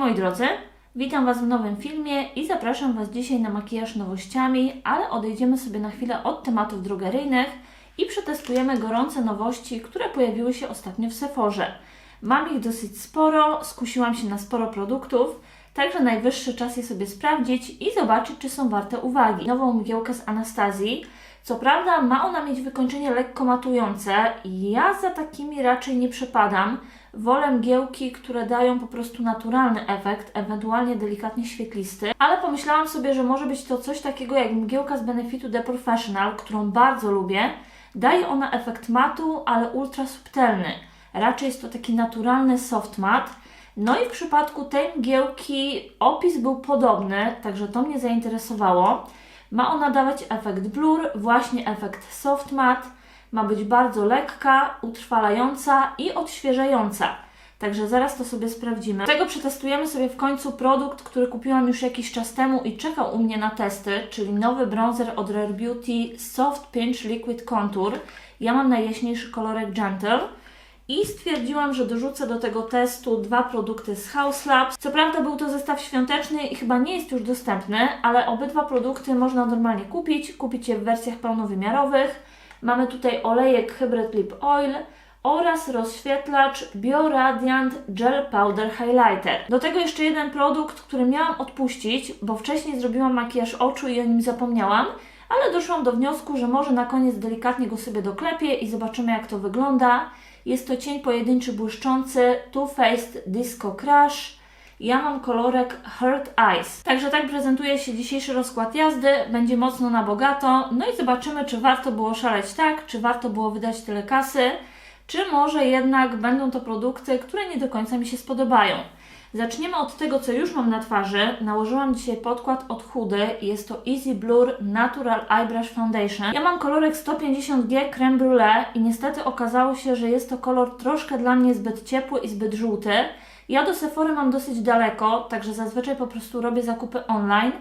moi drodzy, witam Was w nowym filmie i zapraszam Was dzisiaj na makijaż nowościami, ale odejdziemy sobie na chwilę od tematów drogeryjnych i przetestujemy gorące nowości, które pojawiły się ostatnio w Sephorze. Mam ich dosyć sporo, skusiłam się na sporo produktów, także najwyższy czas je sobie sprawdzić i zobaczyć, czy są warte uwagi. Nową mgiełkę z Anastazji. Co prawda ma ona mieć wykończenie lekko matujące, ja za takimi raczej nie przepadam. Wolę mgiełki, które dają po prostu naturalny efekt, ewentualnie delikatnie świetlisty, ale pomyślałam sobie, że może być to coś takiego jak mgiełka z Benefitu The Professional, którą bardzo lubię. Daje ona efekt matu, ale ultra subtelny. Raczej jest to taki naturalny soft mat. No i w przypadku tej mgiełki opis był podobny, także to mnie zainteresowało. Ma ona dawać efekt blur, właśnie efekt soft matte. Ma być bardzo lekka, utrwalająca i odświeżająca. Także zaraz to sobie sprawdzimy. Tego przetestujemy sobie w końcu produkt, który kupiłam już jakiś czas temu i czekał u mnie na testy, czyli nowy bronzer od Rare Beauty Soft Pinch Liquid Contour. Ja mam najjaśniejszy kolorek Gentle i stwierdziłam, że dorzucę do tego testu dwa produkty z House Labs. Co prawda był to zestaw świąteczny i chyba nie jest już dostępny, ale obydwa produkty można normalnie kupić. Kupić je w wersjach pełnowymiarowych. Mamy tutaj olejek Hybrid Lip Oil oraz rozświetlacz BioRadiant Gel Powder Highlighter. Do tego jeszcze jeden produkt, który miałam odpuścić, bo wcześniej zrobiłam makijaż oczu i o nim zapomniałam, ale doszłam do wniosku, że może na koniec delikatnie go sobie doklepię i zobaczymy jak to wygląda. Jest to cień pojedynczy błyszczący Too Faced Disco Crush. Ja mam kolorek Hurt Eyes. Także tak prezentuje się dzisiejszy rozkład jazdy. Będzie mocno na bogato. No i zobaczymy, czy warto było szaleć tak, czy warto było wydać tyle kasy, czy może jednak będą to produkty, które nie do końca mi się spodobają. Zaczniemy od tego, co już mam na twarzy. Nałożyłam dzisiaj podkład od Hudy. Jest to Easy Blur Natural Eyebrush Foundation. Ja mam kolorek 150G Creme Brulee i niestety okazało się, że jest to kolor troszkę dla mnie zbyt ciepły i zbyt żółty. Ja do Sephory mam dosyć daleko, także zazwyczaj po prostu robię zakupy online.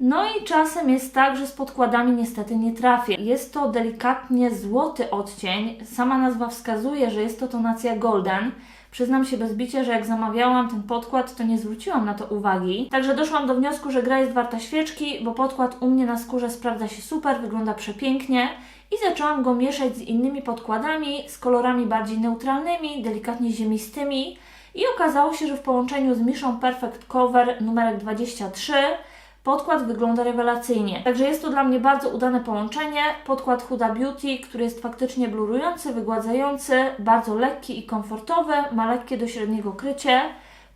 No i czasem jest tak, że z podkładami niestety nie trafię. Jest to delikatnie złoty odcień. Sama nazwa wskazuje, że jest to tonacja golden. Przyznam się bez bicia, że jak zamawiałam ten podkład, to nie zwróciłam na to uwagi. Także doszłam do wniosku, że gra jest warta świeczki, bo podkład u mnie na skórze sprawdza się super, wygląda przepięknie i zaczęłam go mieszać z innymi podkładami, z kolorami bardziej neutralnymi, delikatnie ziemistymi i okazało się, że w połączeniu z Miszą Perfect Cover numerek 23 Podkład wygląda rewelacyjnie. Także jest to dla mnie bardzo udane połączenie. Podkład Huda Beauty, który jest faktycznie blurujący, wygładzający, bardzo lekki i komfortowy, ma lekkie do średniego krycie,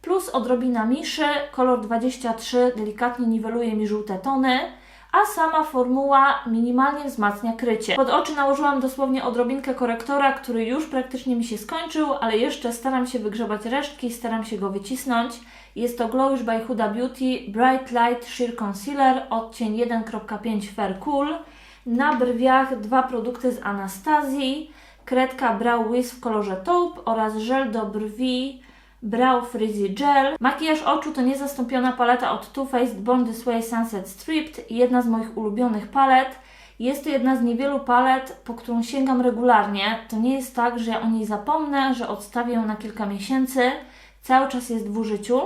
plus odrobina miszy, kolor 23 delikatnie niweluje mi żółte tony, a sama formuła minimalnie wzmacnia krycie. Pod oczy nałożyłam dosłownie odrobinkę korektora, który już praktycznie mi się skończył, ale jeszcze staram się wygrzebać resztki, staram się go wycisnąć. Jest to Glowish by Huda Beauty Bright Light Sheer Concealer odcień 1.5 Fair Cool. Na brwiach dwa produkty z Anastazji, kredka Brow Wiz w kolorze taupe oraz żel do brwi Brow Frizzy Gel. Makijaż oczu to niezastąpiona paleta od Too Faced Born This Way Sunset Stripped, jedna z moich ulubionych palet. Jest to jedna z niewielu palet, po którą sięgam regularnie. To nie jest tak, że ja o niej zapomnę, że odstawię ją na kilka miesięcy. Cały czas jest w użyciu.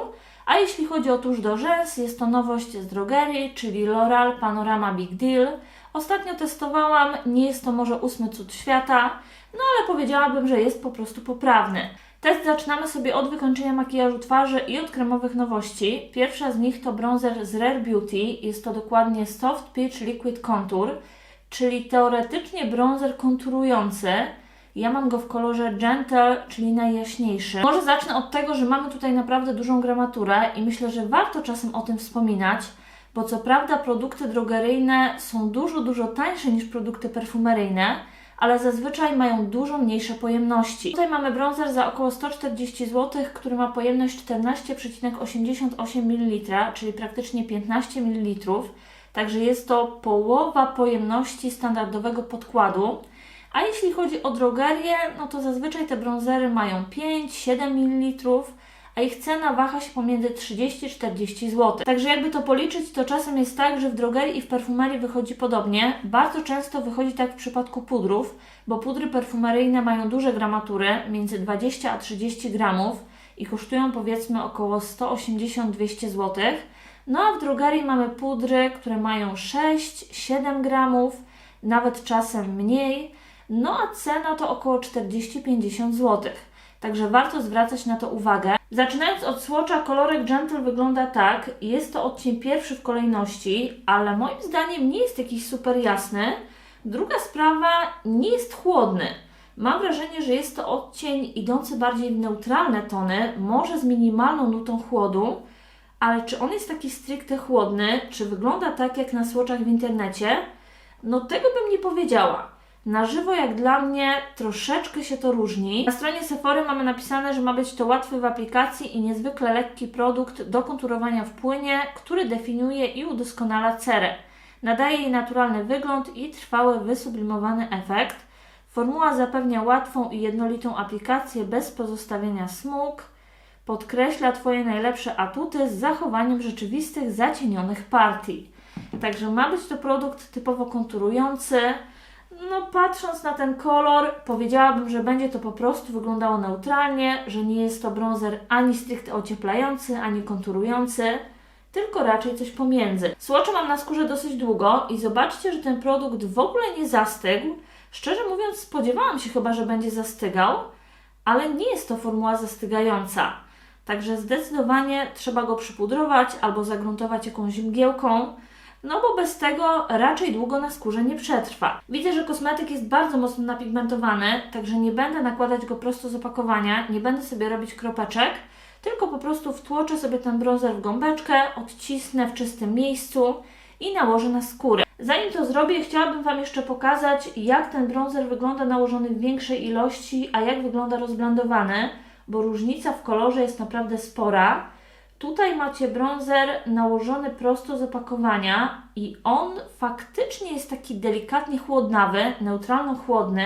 A jeśli chodzi o tusz do rzęs, jest to nowość z drogerii, czyli L'Oreal Panorama Big Deal. Ostatnio testowałam, nie jest to może ósmy cud świata, no ale powiedziałabym, że jest po prostu poprawny. Test zaczynamy sobie od wykończenia makijażu twarzy i od kremowych nowości. Pierwsza z nich to bronzer z Rare Beauty. Jest to dokładnie Soft Peach Liquid Contour, czyli teoretycznie bronzer konturujący. Ja mam go w kolorze Gentle, czyli najjaśniejszy. Może zacznę od tego, że mamy tutaj naprawdę dużą gramaturę i myślę, że warto czasem o tym wspominać, bo co prawda produkty drogeryjne są dużo, dużo tańsze niż produkty perfumeryjne, ale zazwyczaj mają dużo mniejsze pojemności. Tutaj mamy bronzer za około 140 zł, który ma pojemność 14,88 ml, czyli praktycznie 15 ml. Także jest to połowa pojemności standardowego podkładu. A jeśli chodzi o drogerię, no to zazwyczaj te bronzery mają 5-7 ml, a ich cena waha się pomiędzy 30-40 zł. Także jakby to policzyć, to czasem jest tak, że w drogerii i w perfumerii wychodzi podobnie. Bardzo często wychodzi tak w przypadku pudrów, bo pudry perfumeryjne mają duże gramatury, między 20 a 30 gramów i kosztują powiedzmy około 180-200 zł. No a w drogerii mamy pudry, które mają 6-7 gramów, nawet czasem mniej. No a cena to około 40-50 zł. Także warto zwracać na to uwagę. Zaczynając od słocza, kolorek Gentle wygląda tak. Jest to odcień pierwszy w kolejności, ale moim zdaniem nie jest jakiś super jasny. Druga sprawa, nie jest chłodny. Mam wrażenie, że jest to odcień idący bardziej w neutralne tony, może z minimalną nutą chłodu, ale czy on jest taki stricte chłodny, czy wygląda tak jak na słoczach w internecie? No tego bym nie powiedziała. Na żywo, jak dla mnie, troszeczkę się to różni. Na stronie Sephory mamy napisane, że ma być to łatwy w aplikacji i niezwykle lekki produkt do konturowania w płynie, który definiuje i udoskonala cerę. Nadaje jej naturalny wygląd i trwały wysublimowany efekt. Formuła zapewnia łatwą i jednolitą aplikację bez pozostawienia smug. Podkreśla Twoje najlepsze atuty z zachowaniem rzeczywistych, zacienionych partii. Także ma być to produkt typowo konturujący. No, patrząc na ten kolor, powiedziałabym, że będzie to po prostu wyglądało neutralnie, że nie jest to bronzer ani stricte ocieplający, ani konturujący, tylko raczej coś pomiędzy. Słocze mam na skórze dosyć długo i zobaczcie, że ten produkt w ogóle nie zastygł. Szczerze mówiąc, spodziewałam się chyba, że będzie zastygał, ale nie jest to formuła zastygająca. Także zdecydowanie trzeba go przypudrować albo zagruntować jakąś mgiełką, no bo bez tego raczej długo na skórze nie przetrwa. Widzę, że kosmetyk jest bardzo mocno napigmentowany, także nie będę nakładać go prosto z opakowania, nie będę sobie robić kropeczek, tylko po prostu wtłoczę sobie ten bronzer w gąbeczkę, odcisnę w czystym miejscu i nałożę na skórę. Zanim to zrobię, chciałabym Wam jeszcze pokazać, jak ten bronzer wygląda nałożony w większej ilości, a jak wygląda rozblendowany, bo różnica w kolorze jest naprawdę spora. Tutaj macie bronzer nałożony prosto z opakowania i on faktycznie jest taki delikatnie chłodnawy, neutralno-chłodny,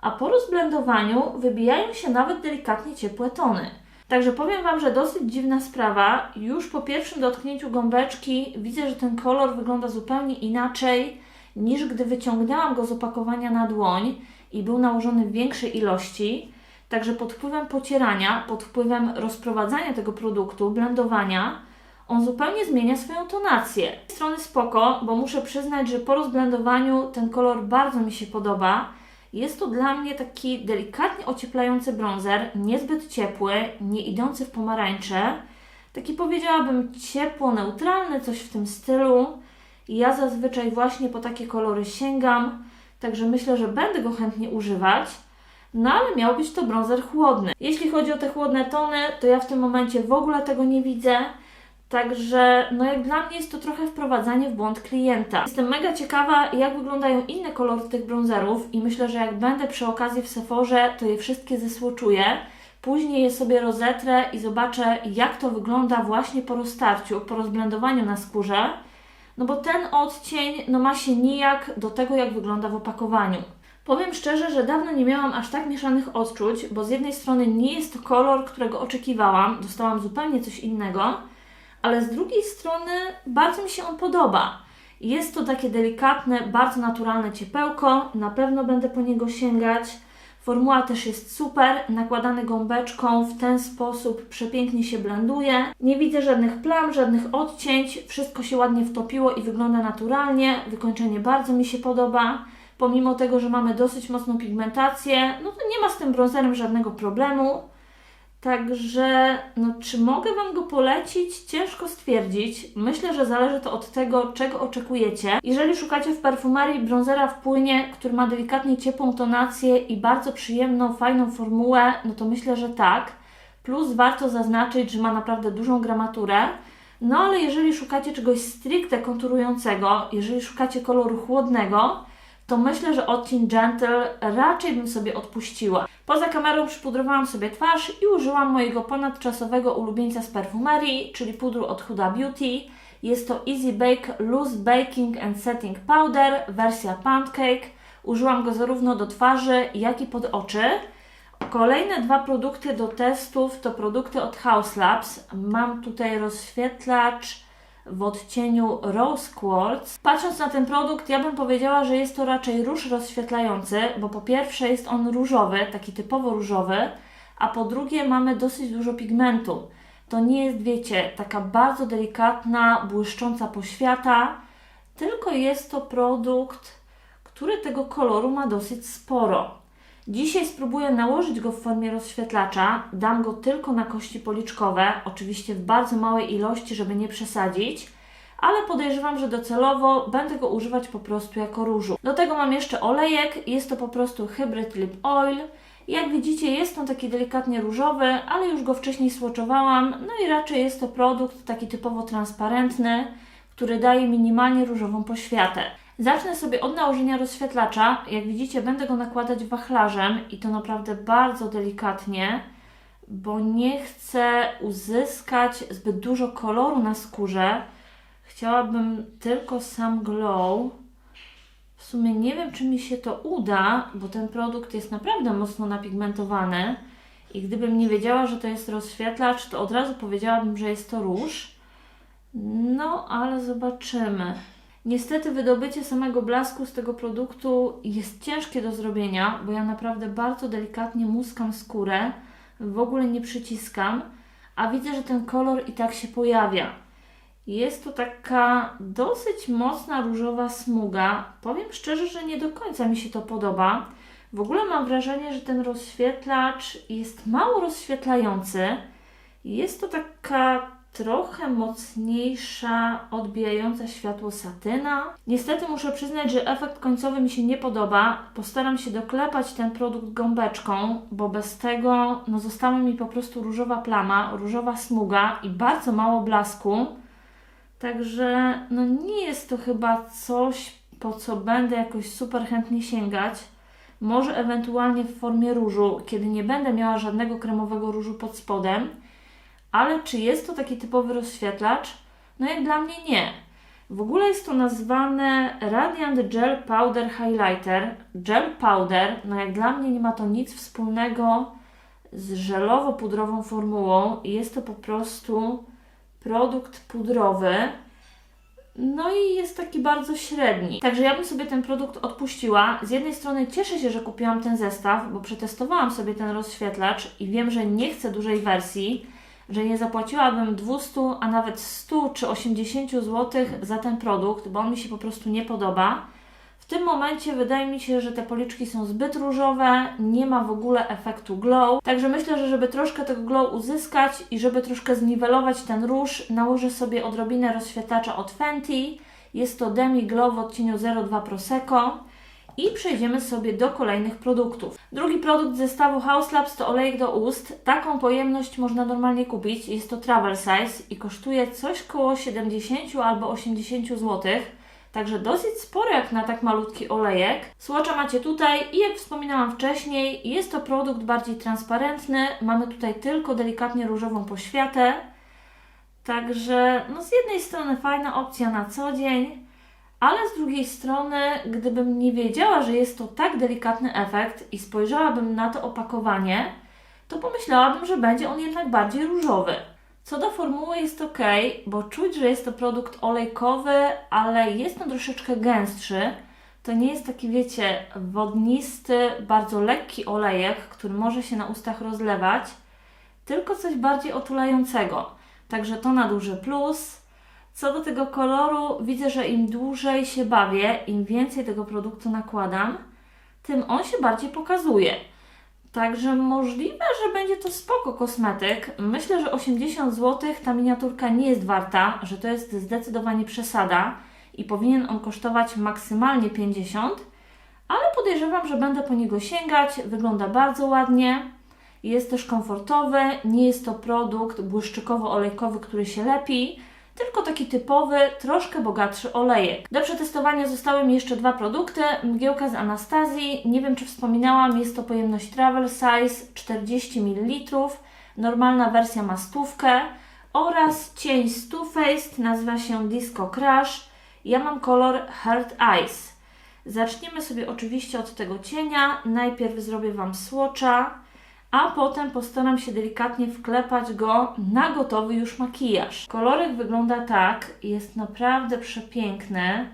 a po rozblendowaniu wybijają się nawet delikatnie ciepłe tony. Także powiem Wam, że dosyć dziwna sprawa. Już po pierwszym dotknięciu gąbeczki widzę, że ten kolor wygląda zupełnie inaczej niż gdy wyciągnęłam go z opakowania na dłoń i był nałożony w większej ilości. Także pod wpływem pocierania, pod wpływem rozprowadzania tego produktu, blendowania, on zupełnie zmienia swoją tonację. Z strony spoko, bo muszę przyznać, że po rozblendowaniu ten kolor bardzo mi się podoba. Jest to dla mnie taki delikatnie ocieplający bronzer, niezbyt ciepły, nie idący w pomarańcze. Taki powiedziałabym ciepło-neutralny, coś w tym stylu. Ja zazwyczaj właśnie po takie kolory sięgam, także myślę, że będę go chętnie używać. No ale miał być to bronzer chłodny. Jeśli chodzi o te chłodne tony, to ja w tym momencie w ogóle tego nie widzę. Także, no jak dla mnie jest to trochę wprowadzanie w błąd klienta. Jestem mega ciekawa, jak wyglądają inne kolory tych bronzerów i myślę, że jak będę przy okazji w Sephorze, to je wszystkie zesłoczuję. Później je sobie rozetrę i zobaczę, jak to wygląda właśnie po roztarciu, po rozblendowaniu na skórze. No bo ten odcień no ma się nijak do tego, jak wygląda w opakowaniu. Powiem szczerze, że dawno nie miałam aż tak mieszanych odczuć, bo z jednej strony nie jest to kolor, którego oczekiwałam, dostałam zupełnie coś innego, ale z drugiej strony bardzo mi się on podoba. Jest to takie delikatne, bardzo naturalne ciepełko, na pewno będę po niego sięgać. Formuła też jest super, nakładany gąbeczką w ten sposób przepięknie się blenduje. Nie widzę żadnych plam, żadnych odcięć, wszystko się ładnie wtopiło i wygląda naturalnie. Wykończenie bardzo mi się podoba. Pomimo tego, że mamy dosyć mocną pigmentację, no to nie ma z tym bronzerem żadnego problemu. Także, no, czy mogę Wam go polecić? Ciężko stwierdzić. Myślę, że zależy to od tego, czego oczekujecie. Jeżeli szukacie w perfumerii bronzera w płynie, który ma delikatnie ciepłą tonację i bardzo przyjemną, fajną formułę, no to myślę, że tak. Plus warto zaznaczyć, że ma naprawdę dużą gramaturę. No ale jeżeli szukacie czegoś stricte konturującego, jeżeli szukacie koloru chłodnego, to myślę, że odcień Gentle raczej bym sobie odpuściła. Poza kamerą przypudrowałam sobie twarz i użyłam mojego ponadczasowego ulubieńca z perfumerii, czyli pudru od Huda Beauty. Jest to Easy Bake Loose Baking and Setting Powder, wersja Pancake. Użyłam go zarówno do twarzy, jak i pod oczy. Kolejne dwa produkty do testów to produkty od House Labs. Mam tutaj rozświetlacz w odcieniu Rose Quartz. Patrząc na ten produkt, ja bym powiedziała, że jest to raczej róż rozświetlający, bo po pierwsze jest on różowy, taki typowo różowy, a po drugie mamy dosyć dużo pigmentu. To nie jest, wiecie, taka bardzo delikatna, błyszcząca poświata, tylko jest to produkt, który tego koloru ma dosyć sporo. Dzisiaj spróbuję nałożyć go w formie rozświetlacza. Dam go tylko na kości policzkowe, oczywiście w bardzo małej ilości, żeby nie przesadzić, ale podejrzewam, że docelowo będę go używać po prostu jako różu. Do tego mam jeszcze olejek, jest to po prostu hybryd lip oil. Jak widzicie, jest on taki delikatnie różowy, ale już go wcześniej słoczowałam, no i raczej jest to produkt taki typowo transparentny, który daje minimalnie różową poświatę. Zacznę sobie od nałożenia rozświetlacza. Jak widzicie, będę go nakładać wachlarzem i to naprawdę bardzo delikatnie, bo nie chcę uzyskać zbyt dużo koloru na skórze. Chciałabym tylko sam glow. W sumie nie wiem, czy mi się to uda, bo ten produkt jest naprawdę mocno napigmentowany. I gdybym nie wiedziała, że to jest rozświetlacz, to od razu powiedziałabym, że jest to róż. No, ale zobaczymy. Niestety wydobycie samego blasku z tego produktu jest ciężkie do zrobienia, bo ja naprawdę bardzo delikatnie muskam skórę, w ogóle nie przyciskam, a widzę, że ten kolor i tak się pojawia. Jest to taka dosyć mocna różowa smuga. Powiem szczerze, że nie do końca mi się to podoba. W ogóle mam wrażenie, że ten rozświetlacz jest mało rozświetlający. Jest to taka trochę mocniejsza, odbijająca światło satyna. Niestety muszę przyznać, że efekt końcowy mi się nie podoba. Postaram się doklepać ten produkt gąbeczką, bo bez tego no, została mi po prostu różowa plama, różowa smuga i bardzo mało blasku. Także no, nie jest to chyba coś, po co będę jakoś super chętnie sięgać. Może ewentualnie w formie różu, kiedy nie będę miała żadnego kremowego różu pod spodem. Ale czy jest to taki typowy rozświetlacz? No jak dla mnie nie. W ogóle jest to nazwane Radiant Gel Powder Highlighter. Gel powder, no jak dla mnie nie ma to nic wspólnego z żelowo-pudrową formułą. Jest to po prostu produkt pudrowy. No i jest taki bardzo średni. Także ja bym sobie ten produkt odpuściła. Z jednej strony cieszę się, że kupiłam ten zestaw, bo przetestowałam sobie ten rozświetlacz i wiem, że nie chcę dużej wersji że nie zapłaciłabym 200, a nawet 100 czy 80 zł za ten produkt, bo on mi się po prostu nie podoba. W tym momencie wydaje mi się, że te policzki są zbyt różowe, nie ma w ogóle efektu glow. Także myślę, że żeby troszkę tego glow uzyskać i żeby troszkę zniwelować ten róż, nałożę sobie odrobinę rozświetlacza od Fenty. Jest to Demi Glow w odcieniu 02 Prosecco i przejdziemy sobie do kolejnych produktów. Drugi produkt zestawu House Labs to olejek do ust. Taką pojemność można normalnie kupić. Jest to travel size i kosztuje coś koło 70 albo 80 zł. Także dosyć spory jak na tak malutki olejek. Słocza macie tutaj i jak wspominałam wcześniej, jest to produkt bardziej transparentny. Mamy tutaj tylko delikatnie różową poświatę. Także no z jednej strony fajna opcja na co dzień, ale z drugiej strony, gdybym nie wiedziała, że jest to tak delikatny efekt i spojrzałabym na to opakowanie, to pomyślałabym, że będzie on jednak bardziej różowy. Co do formuły jest ok, bo czuć, że jest to produkt olejkowy, ale jest on troszeczkę gęstszy. To nie jest taki, wiecie, wodnisty, bardzo lekki olejek, który może się na ustach rozlewać, tylko coś bardziej otulającego. Także to na duży plus. Co do tego koloru, widzę, że im dłużej się bawię, im więcej tego produktu nakładam, tym on się bardziej pokazuje. Także możliwe, że będzie to spoko kosmetyk. Myślę, że 80 zł ta miniaturka nie jest warta, że to jest zdecydowanie przesada i powinien on kosztować maksymalnie 50, ale podejrzewam, że będę po niego sięgać. Wygląda bardzo ładnie, jest też komfortowy, nie jest to produkt błyszczykowo-olejkowy, który się lepi tylko taki typowy, troszkę bogatszy olejek. Do przetestowania zostały mi jeszcze dwa produkty. Mgiełka z Anastazji, nie wiem czy wspominałam, jest to pojemność travel size 40 ml. Normalna wersja ma stówkę oraz cień z Too Faced, nazywa się Disco Crush. Ja mam kolor Heart Eyes. Zaczniemy sobie oczywiście od tego cienia. Najpierw zrobię Wam swatcha a potem postaram się delikatnie wklepać go na gotowy już makijaż. Kolorek wygląda tak, jest naprawdę przepiękny.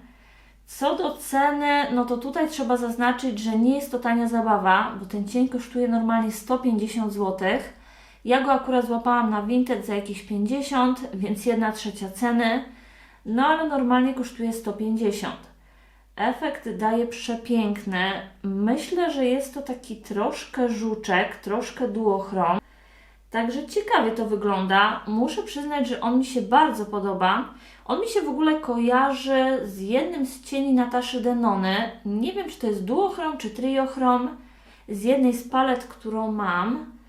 Co do ceny, no to tutaj trzeba zaznaczyć, że nie jest to tania zabawa, bo ten cień kosztuje normalnie 150 zł. Ja go akurat złapałam na Vinted za jakieś 50, więc 1 trzecia ceny. No ale normalnie kosztuje 150. Efekt daje przepiękny. Myślę, że jest to taki troszkę żuczek, troszkę duochrom. Także ciekawie to wygląda. Muszę przyznać, że on mi się bardzo podoba. On mi się w ogóle kojarzy z jednym z cieni Nataszy Denony. Nie wiem, czy to jest duochrom, czy triochrom. Z jednej z palet, którą mam.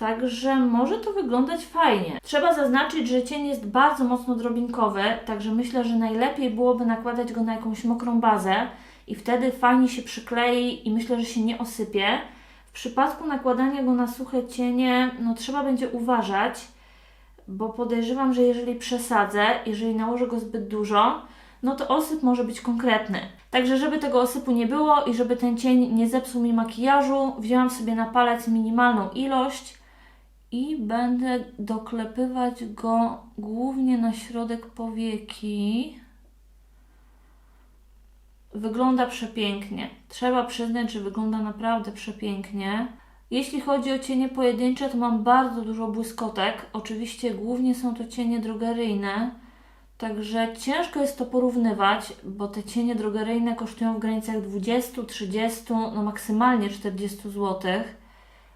Także może to wyglądać fajnie. Trzeba zaznaczyć, że cień jest bardzo mocno drobinkowy, także myślę, że najlepiej byłoby nakładać go na jakąś mokrą bazę i wtedy fajnie się przyklei i myślę, że się nie osypie. W przypadku nakładania go na suche cienie, no trzeba będzie uważać, bo podejrzewam, że jeżeli przesadzę, jeżeli nałożę go zbyt dużo, no to osyp może być konkretny. Także żeby tego osypu nie było i żeby ten cień nie zepsuł mi makijażu, wzięłam sobie na palec minimalną ilość i będę doklepywać go głównie na środek powieki. Wygląda przepięknie. Trzeba przyznać, że wygląda naprawdę przepięknie. Jeśli chodzi o cienie pojedyncze, to mam bardzo dużo błyskotek. Oczywiście głównie są to cienie drogeryjne, także ciężko jest to porównywać, bo te cienie drogeryjne kosztują w granicach 20, 30, no maksymalnie 40 złotych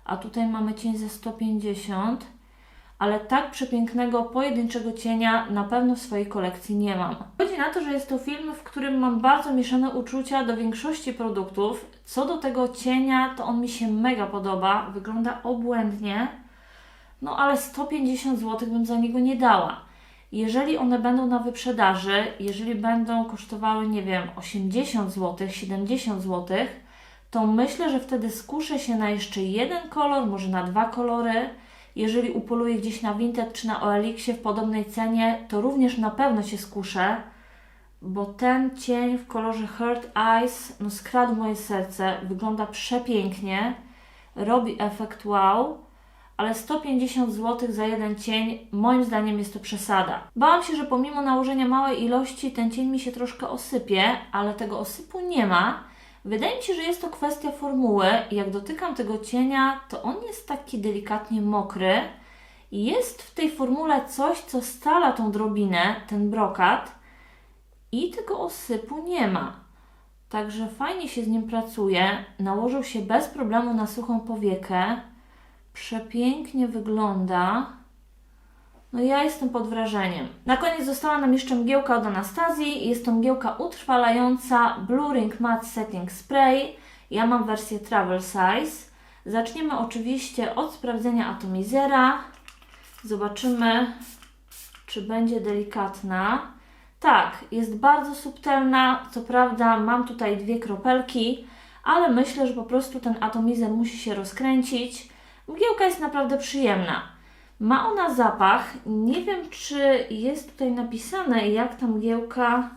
a tutaj mamy cień ze 150, ale tak przepięknego, pojedynczego cienia na pewno w swojej kolekcji nie mam. Chodzi na to, że jest to film, w którym mam bardzo mieszane uczucia do większości produktów. Co do tego cienia, to on mi się mega podoba, wygląda obłędnie, no ale 150 zł bym za niego nie dała. Jeżeli one będą na wyprzedaży, jeżeli będą kosztowały, nie wiem, 80 zł, 70 złotych, to myślę, że wtedy skuszę się na jeszcze jeden kolor, może na dwa kolory. Jeżeli upoluję gdzieś na Vinted czy na OLX-ie w podobnej cenie, to również na pewno się skuszę, bo ten cień w kolorze Hurt Eyes no skradł moje serce, wygląda przepięknie, robi efekt wow, ale 150 zł za jeden cień, moim zdaniem jest to przesada. Bałam się, że pomimo nałożenia małej ilości ten cień mi się troszkę osypie, ale tego osypu nie ma. Wydaje mi się, że jest to kwestia formuły. Jak dotykam tego cienia, to on jest taki delikatnie mokry. Jest w tej formule coś, co stala tą drobinę, ten brokat, i tego osypu nie ma. Także fajnie się z nim pracuje. Nałożył się bez problemu na suchą powiekę. Przepięknie wygląda. No ja jestem pod wrażeniem. Na koniec została nam jeszcze mgiełka od Anastazji. Jest to mgiełka utrwalająca Blue Ring Matte Setting Spray. Ja mam wersję Travel Size. Zaczniemy oczywiście od sprawdzenia atomizera. Zobaczymy, czy będzie delikatna. Tak, jest bardzo subtelna. Co prawda mam tutaj dwie kropelki, ale myślę, że po prostu ten atomizer musi się rozkręcić. Mgiełka jest naprawdę przyjemna. Ma ona zapach. Nie wiem, czy jest tutaj napisane, jak ta mgiełka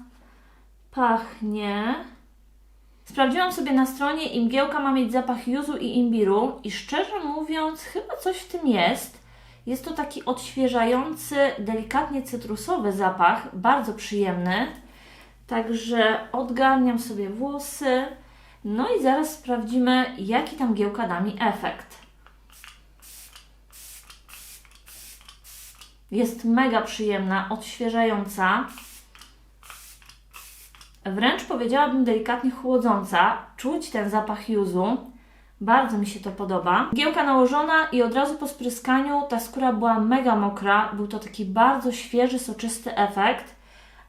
pachnie. Sprawdziłam sobie na stronie i mgiełka ma mieć zapach juzu i imbiru i szczerze mówiąc, chyba coś w tym jest. Jest to taki odświeżający, delikatnie cytrusowy zapach, bardzo przyjemny. Także odgarniam sobie włosy. No i zaraz sprawdzimy, jaki ta mgiełka da mi efekt. Jest mega przyjemna, odświeżająca. Wręcz powiedziałabym delikatnie chłodząca. Czuć ten zapach juzu. Bardzo mi się to podoba. Giełka nałożona i od razu po spryskaniu ta skóra była mega mokra. Był to taki bardzo świeży, soczysty efekt.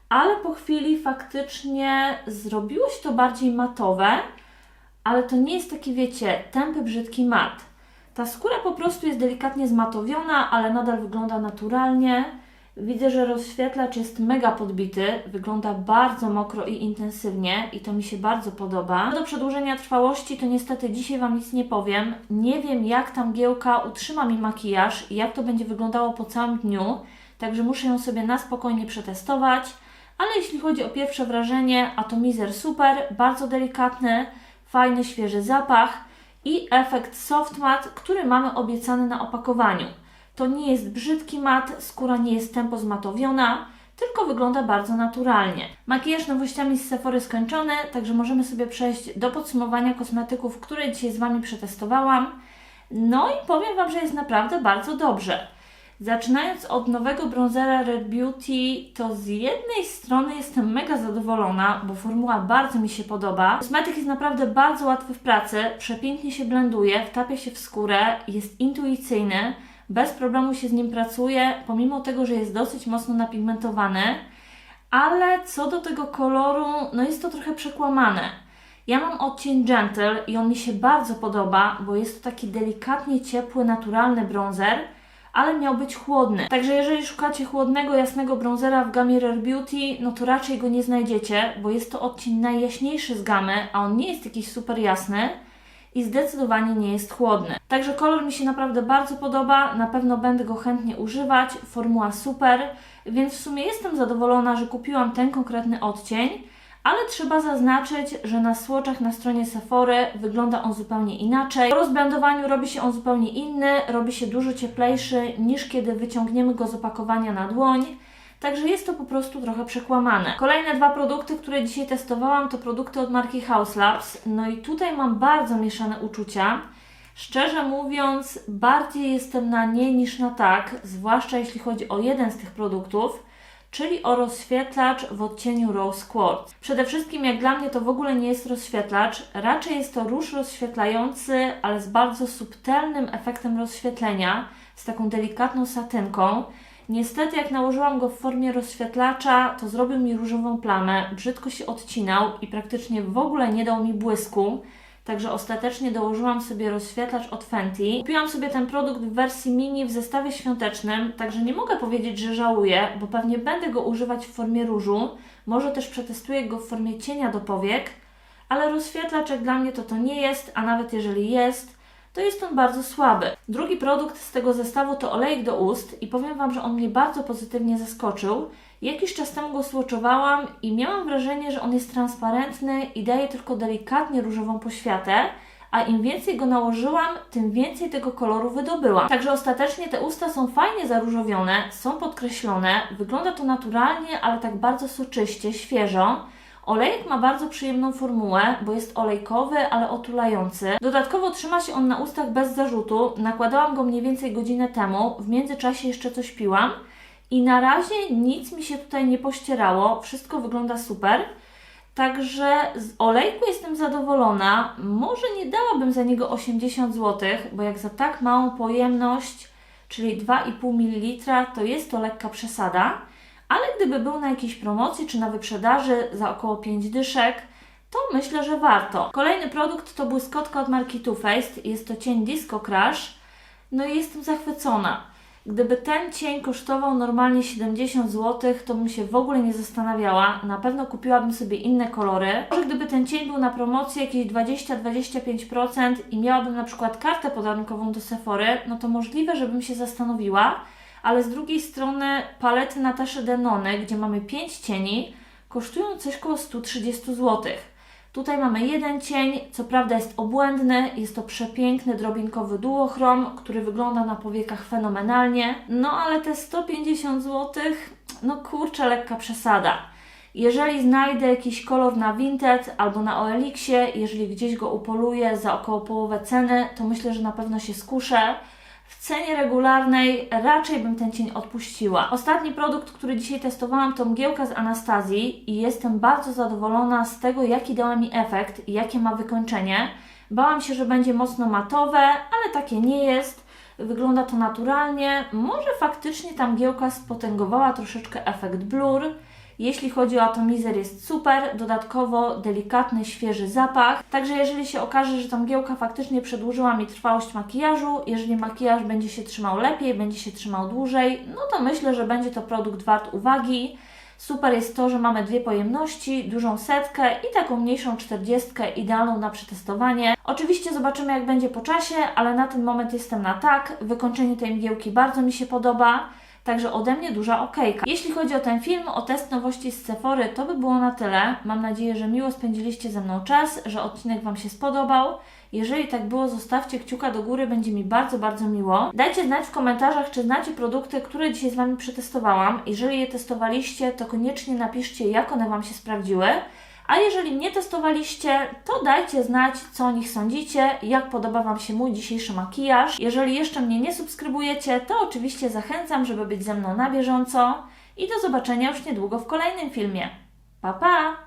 Ale po chwili faktycznie zrobiło się to bardziej matowe. Ale to nie jest taki, wiecie, tępy, brzydki mat. Ta skóra po prostu jest delikatnie zmatowiona, ale nadal wygląda naturalnie. Widzę, że rozświetlacz jest mega podbity, wygląda bardzo mokro i intensywnie i to mi się bardzo podoba. Do przedłużenia trwałości to niestety dzisiaj Wam nic nie powiem. Nie wiem jak ta mgiełka utrzyma mi makijaż i jak to będzie wyglądało po całym dniu, także muszę ją sobie na spokojnie przetestować. Ale jeśli chodzi o pierwsze wrażenie, atomizer super, bardzo delikatny, fajny, świeży zapach i efekt soft mat, który mamy obiecany na opakowaniu. To nie jest brzydki mat, skóra nie jest tempo zmatowiona, tylko wygląda bardzo naturalnie. Makijaż nowościami z Sephory skończony, także możemy sobie przejść do podsumowania kosmetyków, które dzisiaj z Wami przetestowałam. No i powiem Wam, że jest naprawdę bardzo dobrze. Zaczynając od nowego bronzera Red Beauty, to z jednej strony jestem mega zadowolona, bo formuła bardzo mi się podoba. Kosmetyk jest naprawdę bardzo łatwy w pracy, przepięknie się blenduje, wtapia się w skórę, jest intuicyjny, bez problemu się z nim pracuje, pomimo tego, że jest dosyć mocno napigmentowany. Ale co do tego koloru, no jest to trochę przekłamane. Ja mam odcień Gentle i on mi się bardzo podoba, bo jest to taki delikatnie ciepły, naturalny bronzer, ale miał być chłodny. Także jeżeli szukacie chłodnego, jasnego bronzera w gamie Rare Beauty, no to raczej go nie znajdziecie, bo jest to odcień najjaśniejszy z gamy, a on nie jest jakiś super jasny i zdecydowanie nie jest chłodny. Także kolor mi się naprawdę bardzo podoba, na pewno będę go chętnie używać, formuła super, więc w sumie jestem zadowolona, że kupiłam ten konkretny odcień, ale trzeba zaznaczyć, że na słoczach na stronie Sephory wygląda on zupełnie inaczej. Po rozblendowaniu robi się on zupełnie inny, robi się dużo cieplejszy niż kiedy wyciągniemy go z opakowania na dłoń. Także jest to po prostu trochę przekłamane. Kolejne dwa produkty, które dzisiaj testowałam, to produkty od marki House Labs. No i tutaj mam bardzo mieszane uczucia. Szczerze mówiąc, bardziej jestem na nie niż na tak, zwłaszcza jeśli chodzi o jeden z tych produktów, czyli o rozświetlacz w odcieniu Rose Quartz. Przede wszystkim, jak dla mnie, to w ogóle nie jest rozświetlacz, raczej jest to róż rozświetlający, ale z bardzo subtelnym efektem rozświetlenia, z taką delikatną satynką. Niestety, jak nałożyłam go w formie rozświetlacza, to zrobił mi różową plamę, brzydko się odcinał i praktycznie w ogóle nie dał mi błysku. Także ostatecznie dołożyłam sobie rozświetlacz od Fenty. Kupiłam sobie ten produkt w wersji mini w zestawie świątecznym, także nie mogę powiedzieć, że żałuję, bo pewnie będę go używać w formie różu. Może też przetestuję go w formie cienia do powiek, ale rozświetlacz jak dla mnie to to nie jest, a nawet jeżeli jest, to jest on bardzo słaby. Drugi produkt z tego zestawu to olejek do ust i powiem Wam, że on mnie bardzo pozytywnie zaskoczył. Jakiś czas temu go swatchowałam i miałam wrażenie, że on jest transparentny i daje tylko delikatnie różową poświatę, a im więcej go nałożyłam, tym więcej tego koloru wydobyłam. Także ostatecznie te usta są fajnie zaróżowione, są podkreślone, wygląda to naturalnie, ale tak bardzo soczyście, świeżo. Olejek ma bardzo przyjemną formułę, bo jest olejkowy, ale otulający. Dodatkowo trzyma się on na ustach bez zarzutu. Nakładałam go mniej więcej godzinę temu, w międzyczasie jeszcze coś piłam i na razie nic mi się tutaj nie pościerało. Wszystko wygląda super. Także z olejku jestem zadowolona. Może nie dałabym za niego 80 zł, bo jak za tak małą pojemność, czyli 2,5 ml, to jest to lekka przesada ale gdyby był na jakiejś promocji czy na wyprzedaży za około 5 dyszek, to myślę, że warto. Kolejny produkt to błyskotka od marki Too Faced. Jest to cień Disco Crush. No i jestem zachwycona. Gdyby ten cień kosztował normalnie 70 zł, to bym się w ogóle nie zastanawiała. Na pewno kupiłabym sobie inne kolory. Może gdyby ten cień był na promocji jakieś 20-25% i miałabym na przykład kartę podatkową do Sephory, no to możliwe, żebym się zastanowiła ale z drugiej strony palety Nataszy Denony, gdzie mamy 5 cieni, kosztują coś około 130 zł. Tutaj mamy jeden cień, co prawda jest obłędny, jest to przepiękny drobinkowy duochrom, który wygląda na powiekach fenomenalnie, no ale te 150 zł, no kurczę, lekka przesada. Jeżeli znajdę jakiś kolor na Vinted albo na OLX-ie, jeżeli gdzieś go upoluję za około połowę ceny, to myślę, że na pewno się skuszę w cenie regularnej raczej bym ten cień odpuściła. Ostatni produkt, który dzisiaj testowałam, to mgiełka z Anastazji i jestem bardzo zadowolona z tego, jaki dała mi efekt i jakie ma wykończenie. Bałam się, że będzie mocno matowe, ale takie nie jest. Wygląda to naturalnie. Może faktycznie ta mgiełka spotęgowała troszeczkę efekt blur. Jeśli chodzi o atomizer jest super, dodatkowo delikatny, świeży zapach. Także jeżeli się okaże, że ta mgiełka faktycznie przedłużyła mi trwałość makijażu, jeżeli makijaż będzie się trzymał lepiej, będzie się trzymał dłużej, no to myślę, że będzie to produkt wart uwagi. Super jest to, że mamy dwie pojemności, dużą setkę i taką mniejszą czterdziestkę, idealną na przetestowanie. Oczywiście zobaczymy jak będzie po czasie, ale na ten moment jestem na tak. Wykończenie tej mgiełki bardzo mi się podoba. Także ode mnie duża okejka. Jeśli chodzi o ten film, o test nowości z Sephory, to by było na tyle. Mam nadzieję, że miło spędziliście ze mną czas, że odcinek Wam się spodobał. Jeżeli tak było, zostawcie kciuka do góry, będzie mi bardzo, bardzo miło. Dajcie znać w komentarzach, czy znacie produkty, które dzisiaj z Wami przetestowałam. Jeżeli je testowaliście, to koniecznie napiszcie, jak one Wam się sprawdziły. A jeżeli nie testowaliście, to dajcie znać, co o nich sądzicie, jak podoba Wam się mój dzisiejszy makijaż. Jeżeli jeszcze mnie nie subskrybujecie, to oczywiście zachęcam, żeby być ze mną na bieżąco i do zobaczenia już niedługo w kolejnym filmie. Pa pa!